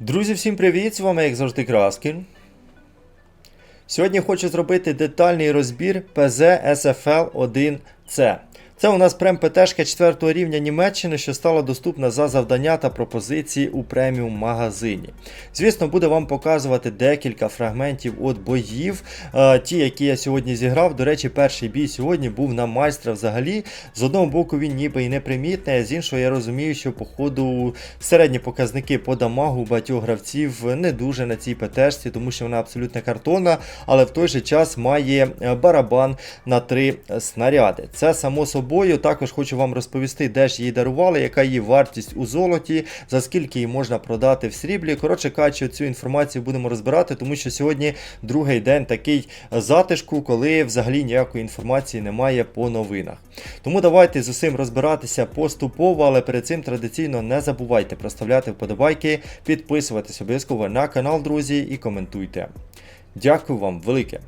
Друзі, всім привіт! З вами, як завжди, Краскін. Сьогодні хочу зробити детальний розбір PZ SFL 1C. Це у нас прем ПТшка 4 рівня Німеччини, що стала доступна за завдання та пропозиції у преміум магазині. Звісно, буде вам показувати декілька фрагментів від боїв. Е, Ті, які я сьогодні зіграв. До речі, перший бій сьогодні був на майстра взагалі. З одного боку, він ніби і непримітний, а з іншого я розумію, що по ходу середні показники по дамагу багатьох гравців не дуже на цій ПТшці, тому що вона абсолютно картонна, але в той же час має е, барабан на три снаряди. Це само собою. Також хочу вам розповісти, де ж її дарували, яка її вартість у золоті, за скільки її можна продати в сріблі. Коротше кажучи, цю інформацію будемо розбирати, тому що сьогодні другий день такий затишку, коли взагалі ніякої інформації немає по новинах. Тому давайте з усім розбиратися поступово, але перед цим традиційно не забувайте проставляти вподобайки, підписуватись обов'язково на канал, друзі, і коментуйте. Дякую вам велике.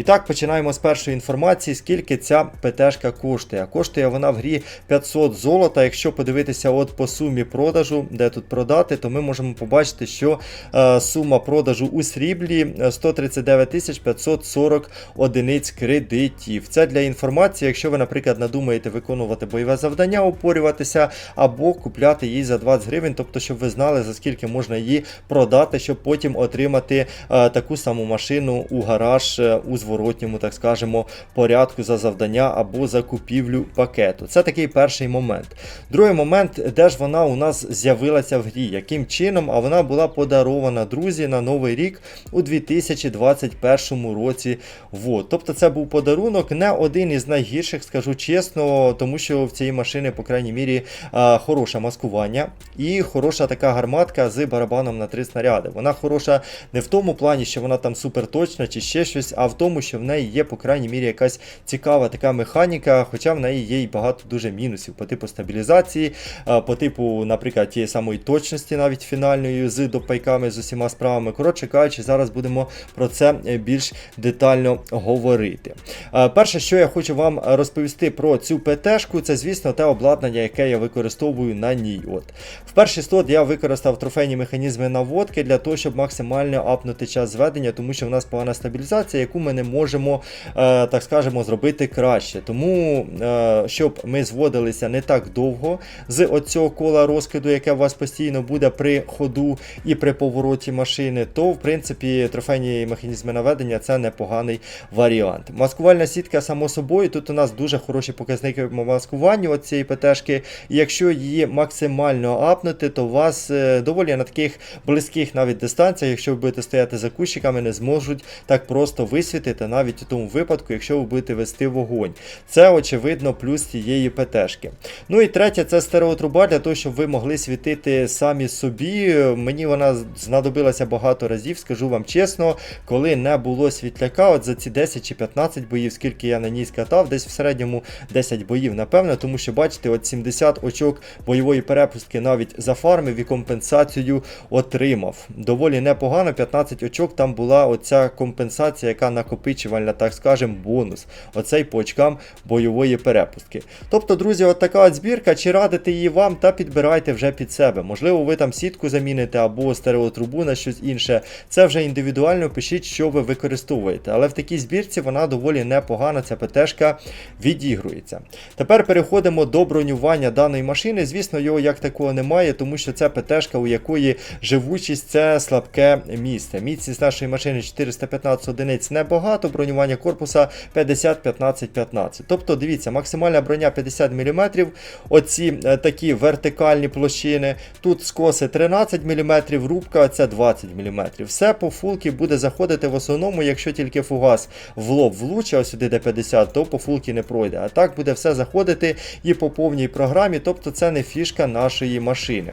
І так, починаємо з першої інформації, скільки ця ПТшка коштує. Коштує вона в грі 500 золота. Якщо подивитися от по сумі продажу, де тут продати, то ми можемо побачити, що е, сума продажу у сріблі е, 139 540 одиниць кредитів. Це для інформації, якщо ви, наприклад, надумаєте виконувати бойове завдання, упорюватися або купляти її за 20 гривень, тобто, щоб ви знали, за скільки можна її продати, щоб потім отримати е, таку саму машину у гараж е, у зворотньому, так скажемо, порядку за завдання або за купівлю пакету. Це такий перший момент. Другий момент, де ж вона у нас з'явилася в грі, яким чином, а вона була подарована друзі на новий рік у 2021 році. Вот. Тобто це був подарунок, не один із найгірших, скажу чесно, тому що в цієї машини, по крайній мірі, хороше маскування і хороша така гарматка з барабаном на три снаряди. Вона хороша не в тому плані, що вона там супер точна чи ще щось, а в тому, що в неї є, по крайній мірі, якась цікава така механіка, хоча в неї є і багато дуже мінусів по типу стабілізації, по типу, наприклад, тієї самої точності, навіть фінальної, з допайками, з усіма справами. Коротше кажучи, зараз будемо про це е, більш детально говорити. Е, Перше, що я хочу вам розповісти про цю ПТшку, це, звісно, те обладнання, яке я використовую на ній. От. В перший слот я використав трофейні механізми наводки для того, щоб максимально апнути час зведення, тому що в нас погана стабілізація, яку ми не можемо, е, так скажемо, зробити краще. Тому, е, щоб ми зводилися не так довго з оцього кола розкиду, яке у вас постійно буде при ходу і при повороті машини, то в принципі трофейні механізми наведення це непоганий варіант. Маскувальна сітка, само собою, тут у нас дуже хороші показники по маскуванню от цієї ПТшки. Якщо її максимально апнути, то у вас е, доволі на таких близьких навіть дистанціях, якщо ви будете стояти за кущиками, не зможуть так просто висвітити, навіть у тому випадку, якщо ви будете вести вогонь. Це очевидно плюс цієї ПТшки. Ну і третє, це стереотруба для того, щоб ви могли світити самі собі. Мені вона знадобилася багато разів, скажу вам чесно, коли не було світляка, от за ці 10 чи 15 боїв, скільки я на ній скатав, десь в середньому 10 боїв, напевно, тому що бачите, от 70 очок бойової перепустки навіть зафармив і компенсацію отримав. Доволі непогано, 15 очок там була оця компенсація, яка накопичувальна, так скажем, бонус. Оцей по очкам бойової перепустки. Тобто, друзі, от така от збірка, чи радити її вам, та підбирайте вже під себе. Можливо, ви там сітку заміните або стереотрубу на щось інше. Це вже індивідуально пишіть, що ви використовуєте. Але в такій збірці вона доволі непогана, ця ПТшка відігрується. Тепер переходимо до бронювання даної машини. Звісно, його як такого немає, тому що це ПТшка, у якої живучість це слабке місце. Міцність нашої машини 415 одиниць небагато, бронювання корпуса 50-15-15. Тобто, дивіться, максимальна броня 50 мм, оці е, такі вертикальні площини. Тут скоси 13 мм, рубка це 20 мм. Все по фулки буде заходити в основному, якщо тільки фугас в лоб влучить, ось сюди де 50, то по фулки не пройде. А так буде все заходити і по повній програмі, тобто це не фішка нашої машини.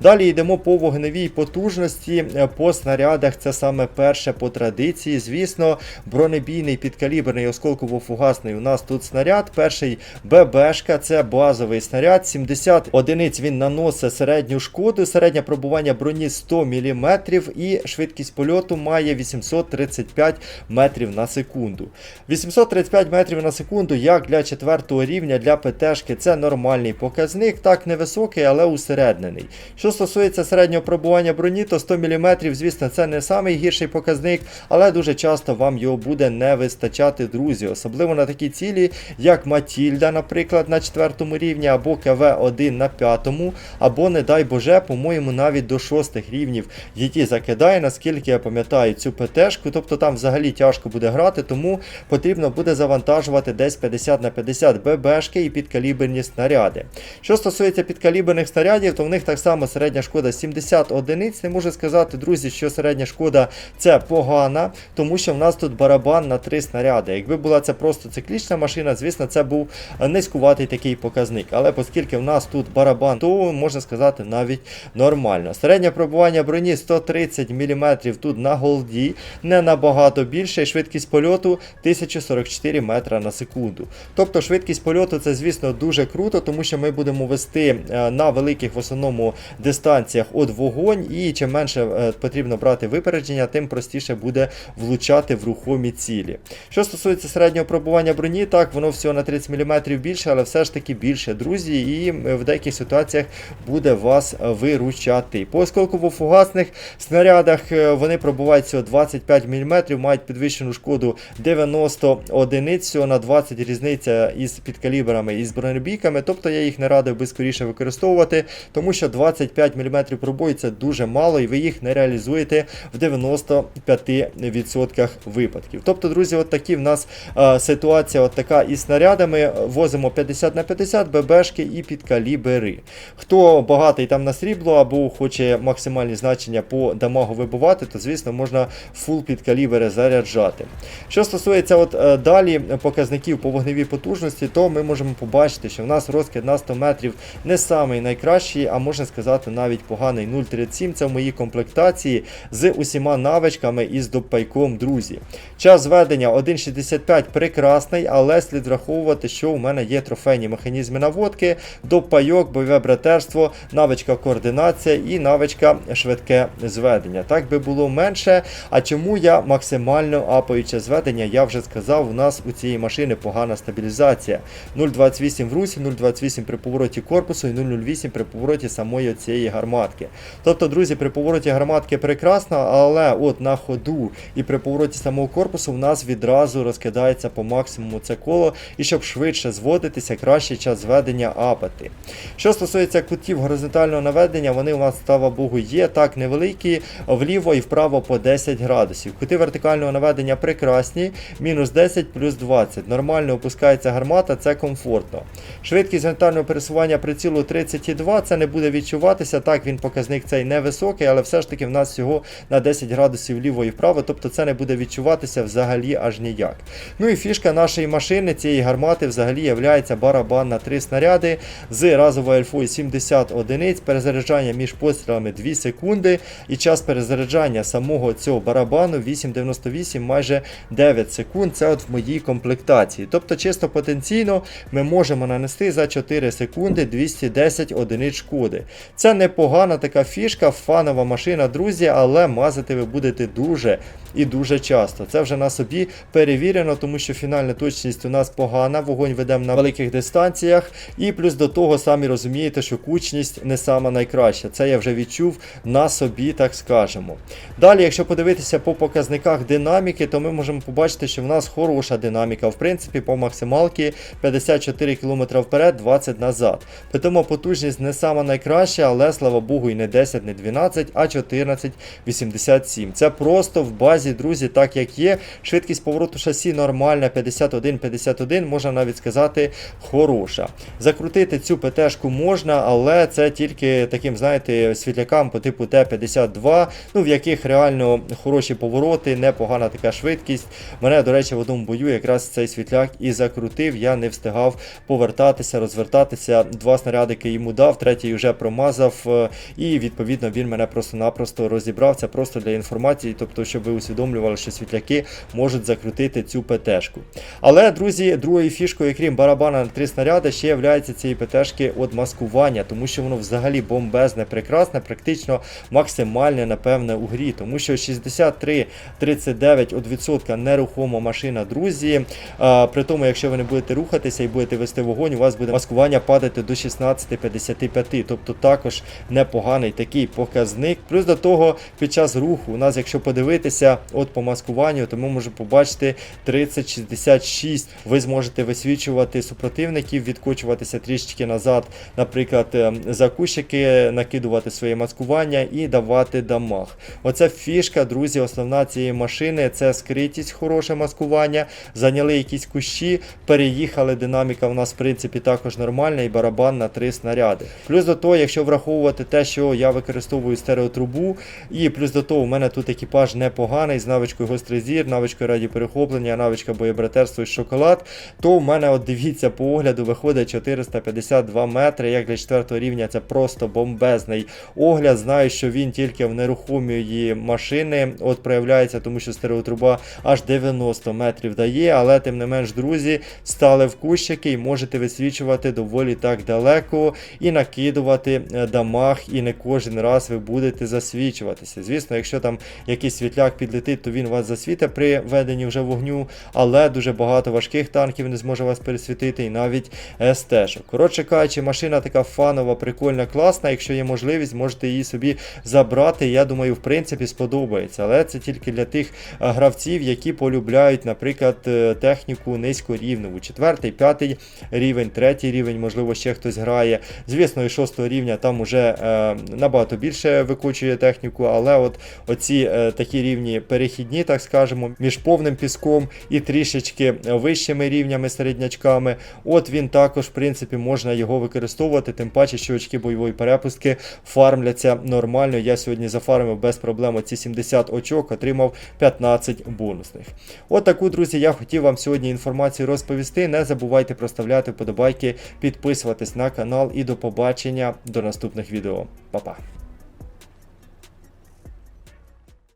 Далі йдемо по вогневій потужності, е, по снарядах, це саме перше по традиції. Звісно, бронебійний підкаліберний осколково-фугасний у нас тут снаряд. Перший ББшка, це базовий снаряд. 70 одиниць він наносить середню шкоду. Середнє пробування броні 100 мм і швидкість польоту має 835 метрів на секунду. 835 метрів на секунду, як для четвертого рівня для ПТшки, це нормальний показник, так невисокий, але усереднений. Що стосується середнього пробування броні, то 100 мм, звісно, це не найгірший показник, але дуже часто вам його буде не вистачати, друзі. Особливо на такі цілі, як Матільда, наприклад, на четвертому рівні, або КВ-1 на п'ятому, або, не дай Боже, по-моєму, навіть до шостих рівнів її закидає, наскільки я пам'ятаю цю ПТшку. Тобто там взагалі тяжко буде грати, тому потрібно буде завантажувати десь 50 на 50 ББшки і підкаліберні снаряди. Що стосується підкаліберних снарядів, то в них так само середня шкода 70 одиниць. Не можу сказати, друзі, що середня шкода це погана, тому що в нас тут барабан на 3 снаряди. Якби була це просто циклічна машина, звісно, це був низькуватий такий показник. Але оскільки в нас тут барабан, то можна сказати навіть нормально. Середнє пробування броні 130 мм тут на голді, не набагато більше, і швидкість польоту 1044 метра на секунду. Тобто швидкість польоту це, звісно, дуже круто, тому що ми будемо вести е, на великих в основному дистанціях от вогонь, і чим менше е, потрібно брати випередження, тим простіше буде влучати в рухомі цілі. Що стосується середнього пробування броні, так воно всього на 30 мм більше, але все ж таки більше, друзі, і е, в деяких ситуаціях буде вас виручати. По осколково-фугасних снарядах е, вони пробувають всього 25 мм, мають підвищену шкоду 90 одиниць, всього на 20 різниця із підкаліберами і з бронебійками, тобто я їх не радив би скоріше використовувати, тому що 25 мм пробою це дуже мало, і ви їх не реалізуєте в 95% випадків. Тобто, друзі, от такі в нас е, ситуація от така із снарядами. Возимо 50 на 50 ББшки і підкалібери. Хто багатий там на срібло або хоче максимальні значення по дамагу вибивати, то звісно можна фул підкалібери заряджати. Що стосується от е, далі показників по вогневій потужності, то ми можемо побачити, що в нас розкид на 100 метрів не самий найкращий, а можна сказати навіть поганий 0,37. Це в моїй комплектації з усіма навичками і з допайком, друзі. Час зведення 1,65 прекрасний, але слід враховувати, що у мене є трофейні механізми наводки, допайок, бойове братерство, навичка координація і навичка швидке зведення. Так би було менше. А чому я максимально апаюче зведення, я вже сказав, у нас у цієї машини погана стабілізація. 0,28 в русі, 0,28 при повороті корпусу і 0,08 при повороті самої цієї гарматки. Тобто, друзі, при повороті гарматки прекрасно, але от на ходу і при повороті самого корпусу в нас відразу розкидається по максимуму це коло, і щоб швидше зводитися, краще час зведення апати. Що стосується кутів горизонтального наведення, вони у нас, слава Богу, є так невеликі, вліво і вправо по 10 градусів. Кути вертикального наведення прекрасні, мінус 10 плюс 20. Нормально опускається гармата, це комфортно. Швидкість горизонтального пересування прицілу 32, це не буде відчуватися. Так, він показник цей невисокий, але все ж таки в нас всього на 10 градусів вліво і вправо, тобто це не буде відчуватися взагалі аж ніяк. Ну і фішка нашої машини, цієї гармати, взагалі є барабан на 3 снаряди з разовою альфою 70 одиниць, перезаряджання між пострілами 2 секунди, і час перезаряджання самого цього барабану 8,98 майже 9 секунд. Це от в моїй комплектації. Тобто, чисто потенційно ми можемо нанести за 4 секунди 210 одиниць шкоди. Це непогана така фішка, фанова машина, друзі, але мазати ви будете дуже і дуже часто. Це вже на собі перевірено, тому що фінальна точність у нас погана, вогонь ведемо на великих дистанціях. І плюс до того, самі розумієте, що кучність не сама найкраща. Це я вже відчув на собі, так скажемо. Далі, якщо подивитися по показниках динаміки, то ми можемо побачити, що в нас хороша динаміка. В принципі, по максималці 54 км вперед, 20 назад. Тому потужність не сама найкраща, але слава Богу, і не 10, не 12, а 14,87. Це просто в базі, друзі, так як є. Швидкість повороту шасі нормальна, 51-51, можна навіть сказати, хороша. Закрутити цю ПТшку можна, але це тільки таким, знаєте, світлякам по типу Т-52, ну в яких реально хороші повороти, непогана така швидкість. Мене, до речі, в одному бою якраз цей світляк і закрутив. Я не встигав повертатися, розвертатися. Два снарядики йому дав, третій вже промазав, е, і відповідно він мене просто-напросто розібрав. Це просто для інформації, тобто, щоб ви усвідомлювали, що світляки можуть закрутити цю ПТшку. Але, друзі, другою фішкою, крім барабана на три снаряди, ще є цієї ПТшки от маскування, тому що воно взагалі бомбезне, прекрасне, практично максимальне, напевне, у грі. Тому що 63-39 от відсотка нерухома машина, друзі. А, при тому, якщо ви не будете рухатися і будете вести вогонь, у вас буде маскування падати до 16,55. Тобто також непоганий такий показник. Плюс до того, під час руху, у нас, якщо подивитися от по маскуванню, то ми можемо побачити 30-66. Ви зможете висвічувати супротивників, відкочуватися трішечки назад, наприклад, е, за кущики, накидувати своє маскування і давати дамаг. Оце фішка, друзі, основна цієї машини це скритість, хороше маскування. Зайняли якісь кущі, переїхали. Динаміка в нас, в принципі, також нормальна і барабан на три снаряди. Плюс до того, якщо враховувати те, що я використовую стереотрубу, і плюс до того, у мене тут екіпаж непоганий з навичкою гострий зір, навичкою радіоперехоплення, навичка боєбратерства і шоколад, то в мене, от дивіться, по огляду виходить 452 метри. Як для 4 рівня це просто бомбезний огляд. Знаю, що він тільки в нерухомої машини от проявляється, тому що стереотруба аж 90 метрів дає, але тим не менш, друзі, стали в кущики і можете висвічувати доволі так далеко і накидувати е, дамаг, і не кожен раз ви будете засвічуватися. Звісно, якщо там якийсь світляк підлетить, то він вас засвітить при веденні вже вогню, але дуже багато важких танків не зможе вас пересвітити, і навіть СТ-шок. Коротше кажучи, машина така фанова, прикольна, класна. Якщо є можливість, можете її собі забрати. Я думаю, в принципі, сподобається. Але це тільки для тих гравців, які полюбляють, наприклад, е, техніку низькорівневу. Четвертий, п'ятий рівень, третій рівень, можливо, ще хтось грає. Звісно, і шостого рівня там уже е, набагато більше викочує техніку, але от оці е, такі рівні перехідні, так скажемо, між повним піском і трішечки вищими рівнями середнячками. От він також, в принципі, можна його використовувати, тим паче, що очки бойової перепустки фармляться нормально. Я сьогодні зафармив без проблем ці 70 очок, отримав 15 бонусних. От таку, друзі, я хотів вам сьогодні інформацію розповісти. Не забувайте проставляти вподобайки, підписуватись на канал і до побачення до наступних відео. Па-па!